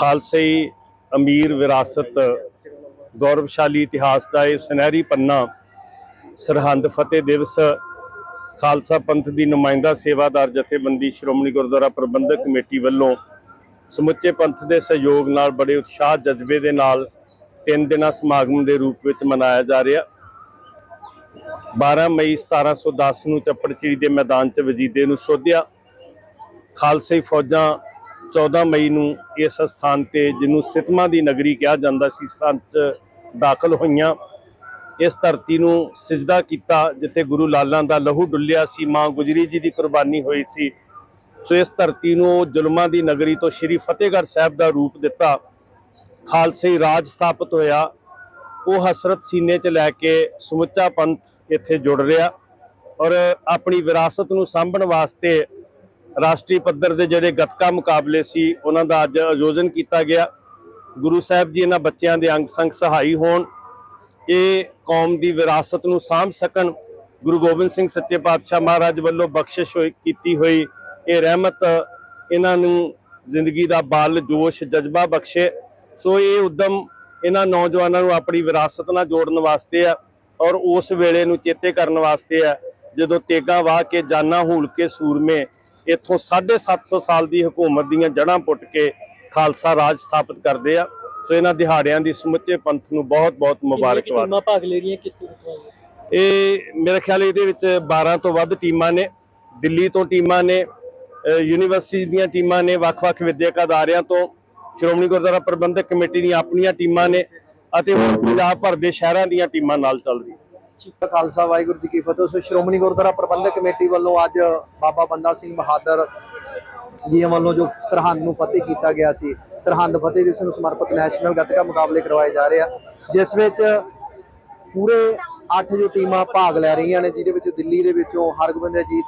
ਖਾਲਸਾਈ ਅਮੀਰ ਵਿਰਾਸਤ ਗੌਰਵਸ਼ਾਲੀ ਇਤਿਹਾਸ ਦਾ ਇਹ ਸੁਨਹਿਰੀ ਪੰਨਾ ਸਰਹੰਦ ਫਤਿਹ ਦਿਵਸ ਖਾਲਸਾ ਪੰਥ ਦੀ ਨੁਮਾਇੰਦਾ ਸੇਵਾਦਾਰ ਜਥੇਬੰਦੀ ਸ਼੍ਰੋਮਣੀ ਗੁਰਦੁਆਰਾ ਪ੍ਰਬੰਧਕ ਕਮੇਟੀ ਵੱਲੋਂ ਸਮੁੱਚੇ ਪੰਥ ਦੇ ਸਹਿਯੋਗ ਨਾਲ ਬੜੇ ਉਤਸ਼ਾਹ ਜਜ਼ਬੇ ਦੇ ਨਾਲ ਤਿੰਨ ਦਿਨਾਂ ਸਮਾਗਮ ਦੇ ਰੂਪ ਵਿੱਚ ਮਨਾਇਆ ਜਾ ਰਿਹਾ। 12 ਮਈ 1710 ਨੂੰ ਚੱਪੜਚਿੜੀ ਦੇ ਮੈਦਾਨ 'ਚ ਵਜੀਦੇ ਨੂੰ ਸੋਧਿਆ। ਖਾਲਸਾਈ ਫੌਜਾਂ 14 ਮਈ ਨੂੰ ਇਸ ਸਥਾਨ ਤੇ, ਜਿਹਨੂੰ ਸਿਤਮਾ ਦੀ ਨਗਰੀ ਕਿਹਾ ਜਾਂਦਾ ਸੀ, ਸਥਾਨ 'ਚ ਦਾਖਲ ਹੋਈਆਂ। ਇਸ ਧਰਤੀ ਨੂੰ ਸਿਜਦਾ ਕੀਤਾ, ਜਿੱਥੇ ਗੁਰੂ ਲਾਲਾਂ ਦਾ ਲਹੂ ਡੁੱਲਿਆ ਸੀ, ਮਾਂ ਗੁਜਰੀ ਜੀ ਦੀ ਕੁਰਬਾਨੀ ਹੋਈ ਸੀ। ਸੋ ਇਸ ਧਰਤੀ ਨੂੰ ਜ਼ੁਲਮਾਂ ਦੀ ਨਗਰੀ ਤੋਂ ਸ਼੍ਰੀ ਫਤਿਹਗੜ੍ਹ ਸਾਹਿਬ ਦਾ ਰੂਪ ਦਿੱਤਾ। ਖਾਲਸੇ ਰਾਜ ਸਥਾਪਿਤ ਹੋਇਆ। ਉਹ ਹਸਰਤ ਸੀਨੇ 'ਚ ਲੈ ਕੇ ਸਮੁੱਚਾ ਪੰਥ ਇੱਥੇ ਜੁੜ ਰਿਹਾ ਔਰ ਆਪਣੀ ਵਿਰਾਸਤ ਨੂੰ ਸਾਂਭਣ ਵਾਸਤੇ ਰਾਸ਼ਟਰੀ ਪੱਧਰ ਦੇ ਜਿਹੜੇ ਗੱਤਕਾ ਮੁਕਾਬਲੇ ਸੀ, ਉਹਨਾਂ ਦਾ ਅੱਜ ਆਯੋਜਨ ਕੀਤਾ ਗਿਆ। ਗੁਰੂ ਸਾਹਿਬ ਜੀ ਇਹਨਾਂ ਬੱਚਿਆਂ ਦੇ ਅੰਗ ਸੰਗ ਸਹਾਈ ਹੋਣ। ਇਹ ਕੌਮ ਦੀ ਵਿਰਾਸਤ ਨੂੰ ਸਾਂਭ ਸਕਣ। ਗੁਰੂ ਗੋਬਿੰਦ ਸਿੰਘ ਸੱਚੇ ਪਾਤਸ਼ਾਹ ਮਹਾਰਾਜ ਵੱਲੋਂ ਬਖਸ਼ਿਸ਼ ਹੋਈ, ਕੀਤੀ ਹੋਈ ਇਹ ਰਹਿਮਤ ਇਹਨਾਂ ਨੂੰ ਜ਼ਿੰਦਗੀ ਦਾ ਬਲ, ਜੋਸ਼, ਜਜ਼ਬਾ ਬਖਸ਼ੇ। ਸੋ ਇਹ ਉਦਮ ਇਹਨਾਂ ਨੌਜਵਾਨਾਂ ਨੂੰ ਆਪਣੀ ਵਿਰਾਸਤ ਨਾਲ ਜੋੜਨ ਵਾਸਤੇ ਆ ਔਰ ਉਸ ਵੇਲੇ ਨੂੰ ਚੇਤੇ ਕਰਨ ਵਾਸਤੇ ਆ। ਜਦੋਂ ਤੇਗਾ ਵਾਹ ਕੇ ਜਾਨਾਂ ਹੂਲ ਕੇ ਸੂਰਮੇ ਇੱਥੋਂ 750 ਸਾਲ ਦੀ ਹਕੂਮਤ ਦੀਆਂ ਜੜ੍ਹਾਂ ਪੁੱਟ ਕੇ ਖਾਲਸਾ ਰਾਜ ਸਥਾਪਿਤ ਕਰਦੇ ਆ। ਸੋ ਇਹਨਾਂ ਦਿਹਾੜਿਆਂ ਦੀ ਸਮੁੱਚੇ ਪੰਥ ਨੂੰ ਬਹੁਤ-ਬਹੁਤ ਮੁਬਾਰਕਬਾਦ। ਟੀਮਾਂ ਭਾਗ ਲੈ ਰਹੀਆਂ ਕਿੱਥੋਂ? ਇਹ ਮੇਰੇ ਖਿਆਲ ਇਹਦੇ ਵਿੱਚ 12 ਤੋਂ ਵੱਧ ਟੀਮਾਂ ਨੇ ਦਿੱਲੀ ਤੋਂ ਟੀਮਾਂ ਨੇ ਯੂਨੀਵਰਸਿਟੀ ਦੀਆਂ ਟੀਮਾਂ ਨੇ ਵੱਖ-ਵੱਖ ਵਿਦਿਅਕ ਅਦਾਰਿਆਂ ਤੋਂ ਸ਼੍ਰੋਮਣੀ ਗੁਰਦੁਆਰਾ ਪ੍ਰਬੰਧਕ ਕਮੇਟੀ ਦੀਆਂ ਆਪਣੀਆਂ ਟੀਮਾਂ ਨੇ ਅਤੇ ਹੋਰ ਪੰਜਾਬ ਭਰ ਦੇ ਸ਼ਹਿਰਾਂ ਦੀਆਂ ਟੀਮਾਂ ਨਾਲ ਚੱਲ ਠੀਕ ਖਾਲਸਾ ਵਾਹਿਗੁਰੂ ਜੀ ਕੀ ਫਤਿਹ। ਸੋ ਸ਼੍ਰੋਮਣੀ ਗੁਰਦੁਆਰਾ ਪ੍ਰਬੰਧਕ ਕਮੇਟੀ ਵੱਲੋਂ ਅੱਜ ਬਾਬਾ ਬੰਦਾ ਸਿੰਘ ਬਹਾਦਰ ਜੀ ਵੱਲੋਂ ਜੋ ਸਰਹੰਦ ਨੂੰ ਫਤਿਹ ਕੀਤਾ ਗਿਆ ਸੀ, ਸਰਹੰਦ ਫਤਿਹ ਦਿਵਸ ਨੂੰ ਸਮਰਪਿਤ ਨੈਸ਼ਨਲ ਗੱਤਕਾ ਮੁਕਾਬਲੇ ਕਰਵਾਏ ਜਾ ਰਹੇ ਆ, ਜਿਸ ਵਿੱਚ ਪੂਰੇ 8 ਜੋ ਟੀਮਾਂ ਭਾਗ ਲੈ ਰਹੀਆਂ ਨੇ, ਜਿਹਦੇ ਵਿੱਚ ਦਿੱਲੀ ਦੇ ਵਿੱਚੋਂ ਹਰਗੋਬਿੰਦ ਅਜੀਤ,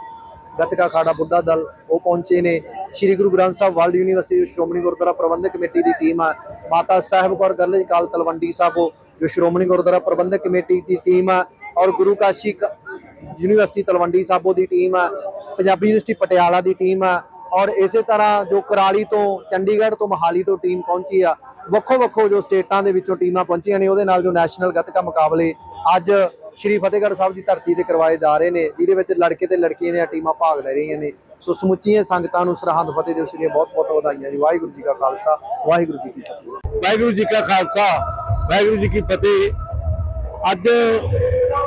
ਗੱਤਕਾ ਖਾੜਾ ਬੁੱਢਾ ਦਲ, ਉਹ ਪਹੁੰਚੇ ਨੇ। ਸ੍ਰੀ ਗੁਰੂ ਗ੍ਰੰਥ ਸਾਹਿਬ ਵਰਲਡ ਯੂਨੀਵਰਸਿਟੀ ਜੋ ਸ਼੍ਰੋਮਣੀ ਗੁਰਦੁਆਰਾ ਪ੍ਰਬੰਧਕ ਕਮੇਟੀ ਦੀ ਟੀਮ ਆ। ਮਾਤਾ ਸਾਹਿਬ ਕੌਰ, ਗਰਲਜ ਕਾਲ ਤਲਵੰਡੀ ਸਾਬੋ ਜੋ ਸ਼੍ਰੋਮਣੀ ਗੁਰਦੁਆਰਾ ਪ੍ਰਬੰਧਕ ਕਮੇਟੀ ਦੀ ਟੀਮ ਆ ਔਰ ਗੁਰੂ ਕਾਸ਼ੀ ਕ- ਯੂਨੀਵਰਸਿਟੀ ਤਲਵੰਡੀ ਸਾਬੋ ਦੀ ਟੀਮ ਆ ਪੰਜਾਬੀ ਯੂਨੀਵਰਸਿਟੀ ਪਟਿਆਲਾ ਦੀ ਟੀਮ ਆ ਔਰ ਇਸੇ ਤਰ੍ਹਾਂ ਜੋ ਕਰਾਲੀ ਤੋਂ ਚੰਡੀਗੜ੍ਹ ਤੋਂ ਮਹਾਲੀ ਤੋਂ ਟੀਮ ਪਹੁੰਚੀ ਆ, ਵੱਖੋ ਵੱਖੋ ਜੋ ਸਟੇਟਾਂ ਦੇ ਵਿੱਚੋਂ ਟੀਮਾਂ ਪਹੁੰਚੀਆਂ ਨੇ, ਉਹਦੇ ਨਾਲ ਜੋ ਨੈਸ਼ਨਲ ਗੱਤਕਾ ਮੁਕਾਬਲੇ ਅੱਜ ਸ਼੍ਰੀ ਫਤਿਹਗੜ੍ਹ ਸਾਹਿਬ ਦੀ ਧਰਤੀ ਤੇ ਕਰਵਾਏ ਜਾ ਰਹੇ ਨੇ, ਜਿਹਦੇ ਵਿੱਚ ਲੜਕੇ ਤੇ ਲੜਕੀਆਂ ਦੀਆਂ ਟੀਮਾਂ ਭਾਗ ਲੈ ਰਹੀਆਂ ਨੇ। ਸੋ ਸਮੁੱਚੀਆਂ ਸੰਗਤਾਂ ਨੂੰ ਸਰਹੰਦ ਫਤਿਹ ਦਿਵਸ ਦੀਆਂ ਬਹੁਤ ਬਹੁਤ ਵਧਾਈਆਂ ਜੀ। ਵਾਹਿਗੁਰੂ ਜੀ ਕਾ ਖਾਲਸਾ, ਵਾਹਿਗੁਰੂ ਜੀ ਕੀ ਫਤਿਹ। ਵਾਹਿਗੁਰੂ ਜੀ ਕਾ ਖਾਲਸਾ, ਵਾਹਿਗੁਰੂ ਜੀ ਕੀ ਫਤਿਹ। ਅੱਜ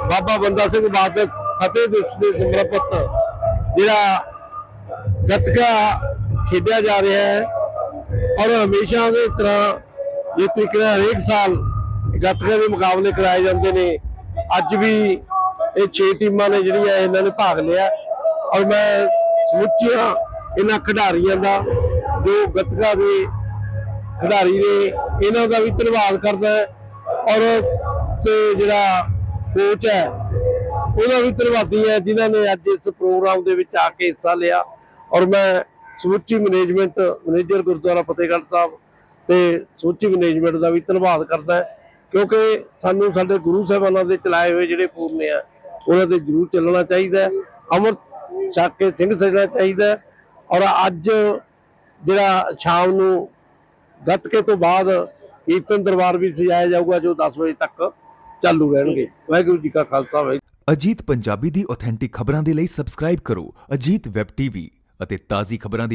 ਬਾਬਾ ਬੰਦਾ ਸਿੰਘ ਬਹਾਦਰ ਫਤਿਹ ਦਿਵਸ ਦੇ ਸਮਰਪਿਤ ਜਿਹੜਾ ਗੱਤਕਾ ਖੇਡਿਆ ਜਾ ਰਿਹਾ ਹੈ ਔਰ ਹਮੇਸ਼ਾ ਦੇ ਤਰ੍ਹਾਂ ਜਿਸ ਤਰੀਕੇ ਨਾਲ ਹਰੇਕ ਸਾਲ ਗੱਤਕੇ ਦੇ ਮੁਕਾਬਲੇ ਕਰਾਏ ਜਾਂਦੇ ਨੇ। ਅੱਜ ਵੀ ਇਹ 6 ਟੀਮਾਂ ਨੇ ਜਿਹੜੀਆਂ ਇਹਨਾਂ ਨੇ ਭਾਗ ਲਿਆ। ਔਰ ਮੈਂ ਸਮੁੱਚੀਆਂ ਇਹਨਾਂ ਖਿਡਾਰੀਆਂ ਦਾ ਜੋ ਗੱਤਕਾ ਦੇ ਖਿਡਾਰੀ ਨੇ, ਇਹਨਾਂ ਦਾ ਵੀ ਧੰਨਵਾਦ ਕਰਦਾ। ਔਰ ਤੇ ਜਿਹੜਾ ਕੋਚ ਹੈ। ਉਹਨਾਂ ਵੀ ਧੰਨਵਾਦੀ ਹੈ, ਜਿਨ੍ਹਾਂ ਨੇ ਅੱਜ ਇਸ ਪ੍ਰੋਗਰਾਮ ਦੇ ਵਿੱਚ ਆ ਕੇ ਹਿੱਸਾ ਲਿਆ। ਔਰ ਮੈਂ ਸਮੁੱਚੀ ਮੈਨੇਜਮੈਂਟ ਮੈਨੇਜਰ ਗੁਰਦੁਆਰਾ ਫਤਿਹਗੜ੍ਹ ਸਾਹਿਬ ਤੇ ਸਮੁੱਚੀ ਮੈਨੇਜਮੈਂਟ ਦਾ ਵੀ ਧੰਨਵਾਦ ਕਰਦਾ ਕਿਉਂਕਿ ਸਾਨੂੰ ਸਾਡੇ ਗੁਰੂ ਸਾਹਿਬਾਨਾਂ ਦੇ ਚਲਾਏ ਹੋਏ ਜਿਹੜੇ ਪੂਰਨੇ ਆ, ਉਹਨਾਂ ਤੇ ਜ਼ਰੂਰ ਚੱਲਣਾ ਚਾਹੀਦਾ ਹੈ। ਅੰਮ੍ਰਿਤ ਛਕ ਕੇ ਸਿੰਘ ਸਜਣਾ ਚਾਹੀਦਾ ਔਰ ਅੱਜ ਜਿਹੜਾ ਸ਼ਾਮ ਨੂੰ ਗੱਤਕੇ ਤੋਂ ਬਾਅਦ ਕੀਰਤਨ ਦਰਬਾਰ ਵੀ ਸਜਾਇਆ ਜਾਊਗਾ, ਜੋ 10 ਵਜੇ ਤੱਕ ਚਾਲੂ ਰਹਿਣਗੇ। ਵਾਹਿਗੁਰੂ ਜੀ ਕਾ ਖਾਲਸਾ, ਵਾਹਿਗੁਰੂ ਅਜੀਤ ਪੰਜਾਬੀ ਦੀ ਆਥੈਂਟਿਕ ਖਬਰਾਂ ਦੇ ਲਈ ਸਬਸਕ੍ਰਾਈਬ ਕਰੋ ਅਜੀਤ ਵੈਬ ਟੀਵੀ ਅਤੇ ਤਾਜ਼ੀ ਖਬਰਾਂ ਦੀ